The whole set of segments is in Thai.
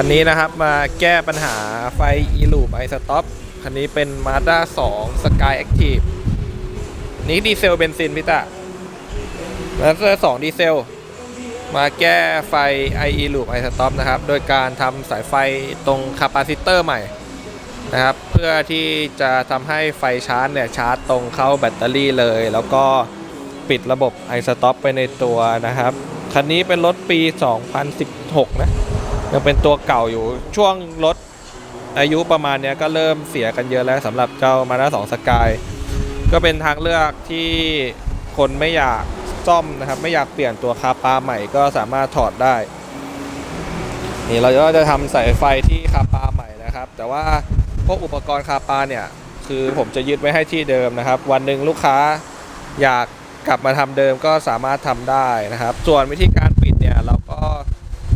คันนี้นะครับมาแก้ปัญหาไฟ e l o o p i stop คันนี้เป็น Mazda 2 Sky Active นี้ดีเซลเบนซินพี่ตา Mazda 2 ดีเซล มาแก้ไฟ i e loop i stop นะครับ โดยการทำสายไฟตรงคาปาซิเตอร์ใหม่นะครับ เพื่อที่จะทำให้ไฟชาร์จเนี่ยชาร์จตรงเข้าแบตเตอรี่เลย แล้วก็ปิดระบบ i stop ไปในตัวนะครับ คันนี้เป็นรถปี 2016 นะ ยังเป็นตัวเก่าอยู่ช่วงรถอายุประมาณเนี้ยก็เริ่มเสียกันเยอะแล้วสำหรับเจ้ามาด้าสองสกายก็เป็นทางเลือกที่คนไม่อยากซ่อมนะครับไม่อยากเปลี่ยนตัวคาปาใหม่ก็สามารถถอดได้นี่เราก็จะทำสายไฟที่คาปาใหม่นะครับ แต่ว่าพวกอุปกรณ์คาปาเนี่ยคือผมจะยึดไว้ให้ที่เดิมนะครับ วันหนึ่งลูกค้าอยากกลับมาทำเดิมก็สามารถทำได้นะครับ ส่วนวิธีการปิดเนี่ยเราก็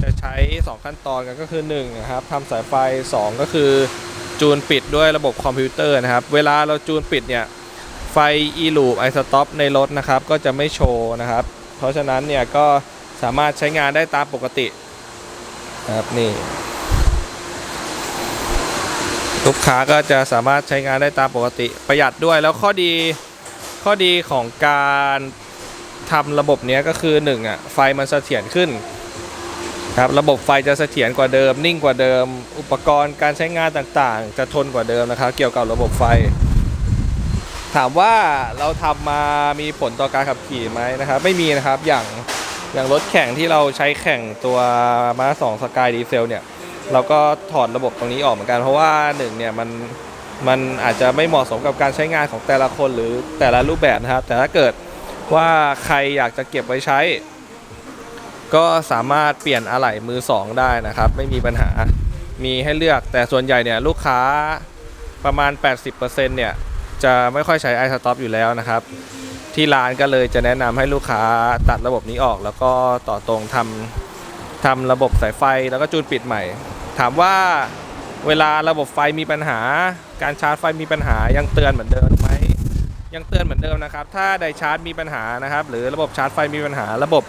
จะใช้ 2 ขั้นตอนกันก็คือ1นะครับทำสายไฟ 2 ก็คือจูนปิดด้วยระบบคอมพิวเตอร์นะครับ เวลาเราจูนปิดเนี่ย ไฟ e loop i stop ในรถนะครับ ก็จะไม่โชว์นะครับ เพราะฉะนั้นเนี่ยก็สามารถใช้งานได้ตามปกตินะครับนี่ลูกค้าก็จะสามารถใช้งานได้ตามปกติประหยัดด้วยแล้วข้อดีข้อดีของการทำระบบเนี้ยก็คือ1อะไฟมันเสถียรขึ้น ครับระบบไฟจะเสถียรกว่าเดิม นิ่งกว่าเดิม อุปกรณ์การใช้งานต่างๆ จะทนกว่าเดิมนะครับ เกี่ยวกับระบบไฟ ถามว่าเราทำมามีผลต่อการขับขี่ไหมนะครับ ไม่มีนะครับอย่างอย่างรถแข่งที่เราใช้แข่งตัวมาสองสกายดีเซลเนี่ย เราก็ถอดระบบตรงนี้ออกเหมือนกัน เพราะว่าหนึ่งเนี่ยมันมันอาจจะไม่เหมาะสมกับการใช้งานของแต่ละคนหรือแต่ละรูปแบบนะครับ แต่ถ้าเกิดว่าใครอยากจะเก็บไว้ใช้ ก็สามารถเปลี่ยนอะไหล่มือสองได้นะครับ ไม่มีปัญหามีให้เลือกแต่ส่วนใหญ่เนี่ยลูกค้าประมาณ 80%เนี่ยจะไม่ค่อยใช้ iStop อยู่แล้วนะครับ ที่ร้านก็เลยจะแนะนำให้ลูกค้าตัดระบบนี้ออก แล้วก็ต่อตรงทำทำระบบสายไฟแล้วก็จูนปิดใหม่ ถามว่าเวลาระบบไฟมีปัญหา การชาร์จไฟมีปัญหายังเตือนเหมือนเดิมไหมยังเตือนเหมือนเดิมนะครับ ถ้าไดชาร์จมีปัญหานะครับ หรือระบบชาร์จไฟมีปัญหาระบบ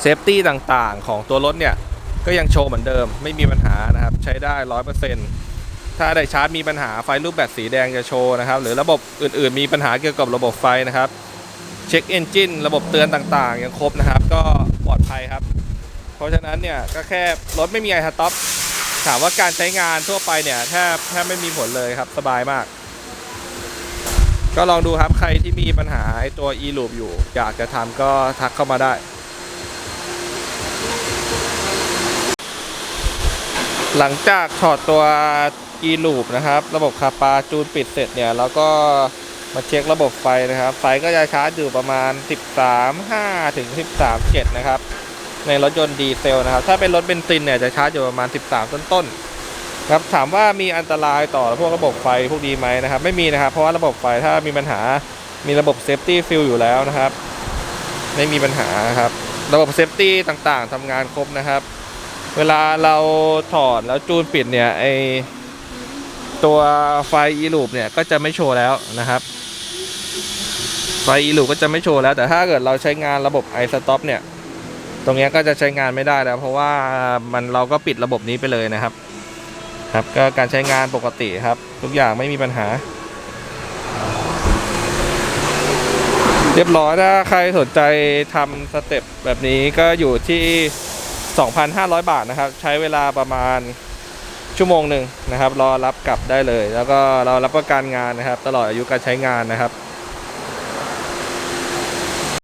เซฟตี้ต่างๆ ของตัวรถเนี่ย ก็ยังโชว์เหมือนเดิม ไม่มีปัญหานะครับ ใช้ได้ร้อยเปอร์เซ็นต์ถ้าไดชาร์จมีปัญหาไฟรูปแบบสีแดงจะโชว์นะครับ หรือระบบอื่นๆ มีปัญหาเกี่ยวกับระบบไฟนะครับ เช็คเอนจินระบบเตือนต่างๆ ยังครบนะครับ ก็ปลอดภัยครับ เพราะฉะนั้นเนี่ยก็แค่รถไม่มีไอสต็อปถามว่าการใช้งานทั่วไปเนี่ยแทบแทบไม่มีผลเลยครับสบายมาก ก็ลองดูครับใครที่มีปัญหาไอตัว e loop อยู่ อยากจะทำก็ทักเข้ามาได้ หลังจากถอดตัว e loop นะครับ ระบบคาปาจูนปิดเสร็จเนี่ยแล้วก็มาเช็คระบบไฟนะครับ ไฟก็จะชาร์จอยู่ประมาณ 13.5ถึง13.7 นะครับ ในรถยนต์ดีเซลนะครับ ถ้าเป็นรถเบนซินเนี่ยจะชาร์จอยู่ประมาณ 13 ต้นๆครับถามว่ามีอันตรายต่อพวกระบบไฟพวกดีไหมนะครับ ไม่มีนะครับ เพราะว่าระบบไฟถ้ามีปัญหามีระบบเซฟตี้ฟิลอยู่แล้วนะครับ ไม่มีปัญหาครับ ระบบเซฟตี้ต่างๆทำงานครบนะครับ เวลาเราถอดแล้วจูนปิดเนี่ยไอตัวไฟ e loop เนี่ยก็จะไม่โชว์แล้วนะครับ ไฟ e loop ก็จะไม่โชว์แล้ว แต่ถ้าเกิดเราใช้งานระบบ i stop เนี่ย ตรงนี้ก็จะใช้งานไม่ได้แล้ว เพราะว่ามันเราก็ปิดระบบนี้ไปเลยนะครับ ครับก็การใช้งานปกติครับ ทุกอย่างไม่มีปัญหา เรียบร้อยถ้าใครสนใจทำสเต็ปแบบนี้ก็อยู่ที่ 2,500 บาทนะครับ ใช้เวลาประมาณชั่วโมงหนึ่งนะครับ รอรับกลับได้เลย แล้วก็เรารับประกันงานนะครับ ตลอดอายุการใช้งานนะครับ